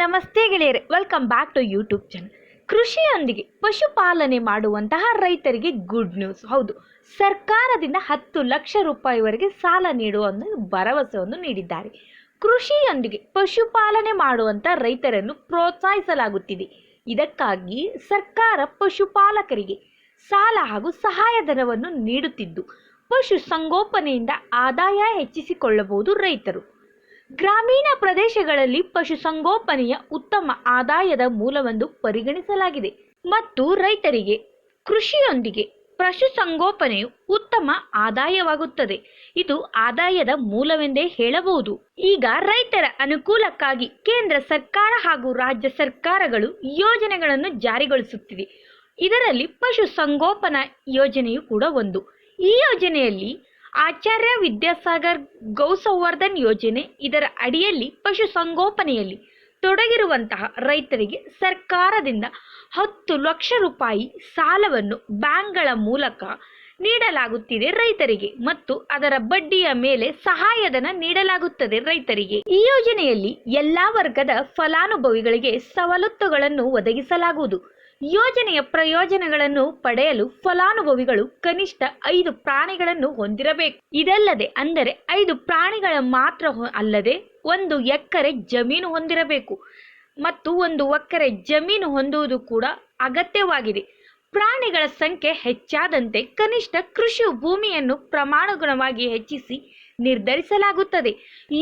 ನಮಸ್ತೆ ಗೆಳೆಯರೆ welcome back to YouTube channel ಕೃಷಿಯೊಂದಿಗೆ ಪಶುಪಾಲನೆ ಮಾಡುವಂತಹ ರೈತರಿಗೆ ಗುಡ್ ನ್ಯೂಸ್ ಹೌದು, ಸರ್ಕಾರದಿಂದ ಹತ್ತು ಲಕ್ಷ ರೂಪಾಯಿವರೆಗೆ ಸಾಲ ನೀಡುವ ಒಂದು ಭರವಸೆಯನ್ನು ನೀಡಿದ್ದಾರೆ. ಕೃಷಿಯೊಂದಿಗೆ ಪಶುಪಾಲನೆ ಮಾಡುವಂಥ ರೈತರನ್ನು ಪ್ರೋತ್ಸಾಹಿಸಲಾಗುತ್ತಿದೆ. ಇದಕ್ಕಾಗಿ ಸರ್ಕಾರ ಪಶುಪಾಲಕರಿಗೆ ಸಾಲ ಹಾಗೂ ಸಹಾಯಧನವನ್ನು ನೀಡುತ್ತಿದ್ದು, ಪಶು ಸಂಗೋಪನೆಯಿಂದ ಆದಾಯ ಹೆಚ್ಚಿಸಿಕೊಳ್ಳಬಹುದು ರೈತರು. ಗ್ರಾಮೀಣ ಪ್ರದೇಶಗಳಲ್ಲಿ ಪಶುಸಂಗೋಪನೆಯ ಉತ್ತಮ ಆದಾಯದ ಮೂಲವೆಂದು ಪರಿಗಣಿಸಲಾಗಿದೆ. ಮತ್ತು ರೈತರಿಗೆ ಕೃಷಿಯೊಂದಿಗೆ ಪಶುಸಂಗೋಪನೆಯು ಉತ್ತಮ ಆದಾಯವಾಗುತ್ತದೆ. ಇದು ಆದಾಯದ ಮೂಲವೆಂದೇ ಹೇಳಬಹುದು. ಈಗ ರೈತರ ಅನುಕೂಲಕ್ಕಾಗಿ ಕೇಂದ್ರ ಸರ್ಕಾರ ಹಾಗೂ ರಾಜ್ಯ ಸರ್ಕಾರಗಳು ಯೋಜನೆಗಳನ್ನು ಜಾರಿಗೊಳಿಸುತ್ತಿದೆ ಇದರಲ್ಲಿ ಪಶುಸಂಗೋಪನಾ ಯೋಜನೆಯು ಕೂಡ ಒಂದು. ಈ ಯೋಜನೆಯಲ್ಲಿ ಆಚಾರ್ಯ ವಿದ್ಯಾಸಾಗರ್ ಗೌಸಂವರ್ಧನ್ ಯೋಜನೆ ಇದರ ಅಡಿಯಲ್ಲಿ ಪಶುಸಂಗೋಪನೆಯಲ್ಲಿ ತೊಡಗಿರುವಂತಹ ರೈತರಿಗೆ ಸರ್ಕಾರದಿಂದ ಹತ್ತು ಲಕ್ಷ ರೂಪಾಯಿ ಸಾಲವನ್ನು ಬ್ಯಾಂಕ್ಗಳ ಮೂಲಕ ನೀಡಲಾಗುತ್ತಿದೆ ರೈತರಿಗೆ ಮತ್ತು ಅದರ ಬಡ್ಡಿಯ ಮೇಲೆ ಸಹಾಯಧನ ನೀಡಲಾಗುತ್ತದೆ ರೈತರಿಗೆ. ಈ ಯೋಜನೆಯಲ್ಲಿ ಎಲ್ಲಾ ವರ್ಗದ ಫಲಾನುಭವಿಗಳಿಗೆ ಸವಲತ್ತುಗಳನ್ನು ಒದಗಿಸಲಾಗುವುದು. ಯೋಜನೆಯ ಪ್ರಯೋಜನಗಳನ್ನು ಪಡೆಯಲು ಫಲಾನುಭವಿಗಳು ಕನಿಷ್ಠ ಐದು ಪ್ರಾಣಿಗಳನ್ನು ಹೊಂದಿರಬೇಕು. ಇದಲ್ಲದೆ ಅಂದರೆ ಐದು ಪ್ರಾಣಿಗಳ ಮಾತ್ರ ಅಲ್ಲದೆ ಒಂದು ಎಕರೆ ಜಮೀನು ಹೊಂದಿರಬೇಕು. ಮತ್ತು ಒಂದು ಎಕರೆ ಜಮೀನು ಹೊಂದುವುದು ಕೂಡ ಅಗತ್ಯವಾಗಿದೆ. ಪ್ರಾಣಿಗಳ ಸಂಖ್ಯೆ ಹೆಚ್ಚಾದಂತೆ ಕನಿಷ್ಠ ಕೃಷಿ ಭೂಮಿಯನ್ನು ಪ್ರಮಾಣಗುಣವಾಗಿ ಹೆಚ್ಚಿಸಿ ನಿರ್ಧರಿಸಲಾಗುತ್ತದೆ.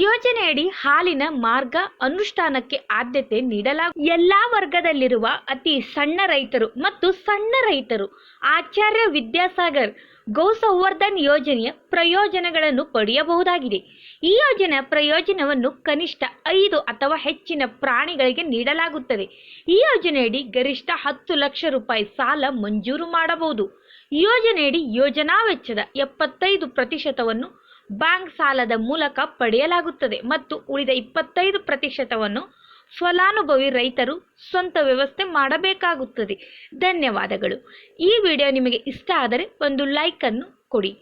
ಯೋಜನೆಯಡಿ ಹಾಲಿನ ಮಾರ್ಗ ಅನುಷ್ಠಾನಕ್ಕೆ ಆದ್ಯತೆ ನೀಡಲಾಗ, ಎಲ್ಲಾ ವರ್ಗದಲ್ಲಿರುವ ಅತಿ ಸಣ್ಣ ರೈತರು ಮತ್ತು ಸಣ್ಣ ರೈತರು, ಆಚಾರ್ಯ ವಿದ್ಯಾಸಾಗರ್ ಗೌಸಂವರ್ಧನ್ ಯೋಜನೆಯ ಪ್ರಯೋಜನಗಳನ್ನು ಪಡೆಯಬಹುದಾಗಿದೆ. ಈ ಯೋಜನೆಯ ಪ್ರಯೋಜನವನ್ನು ಕನಿಷ್ಠ ಐದು ಅಥವಾ ಹೆಚ್ಚಿನ ಪ್ರಾಣಿಗಳಿಗೆ ನೀಡಲಾಗುತ್ತದೆ. ಈ ಯೋಜನೆಯಡಿ ಗರಿಷ್ಠ ಹತ್ತು ಲಕ್ಷ ರೂಪಾಯಿ ಸಾಲ ಮಂಜೂರು ಮಾಡಬಹುದು. ಯೋಜನೆಯಡಿ ಯೋಜನಾ ವೆಚ್ಚದ ಎಪ್ಪತ್ತೈದು ಪ್ರತಿಶತವನ್ನು ಬ್ಯಾಂಕ್ ಸಾಲದ ಮೂಲಕ ಪಡೆಯಲಾಗುತ್ತದೆ ಮತ್ತು ಉಳಿದ ಇಪ್ಪತ್ತೈದು ಪ್ರತಿಶತವನ್ನು ಫಲಾನುಭವಿ ರೈತರು ಸ್ವಂತ ವ್ಯವಸ್ಥೆ ಮಾಡಬೇಕಾಗುತ್ತದೆ. ಧನ್ಯವಾದಗಳು. ಈ ವಿಡಿಯೋ ನಿಮಗೆ ಇಷ್ಟ ಆದರೆ ಒಂದು ಲೈಕನ್ನು ಕೊಡಿ.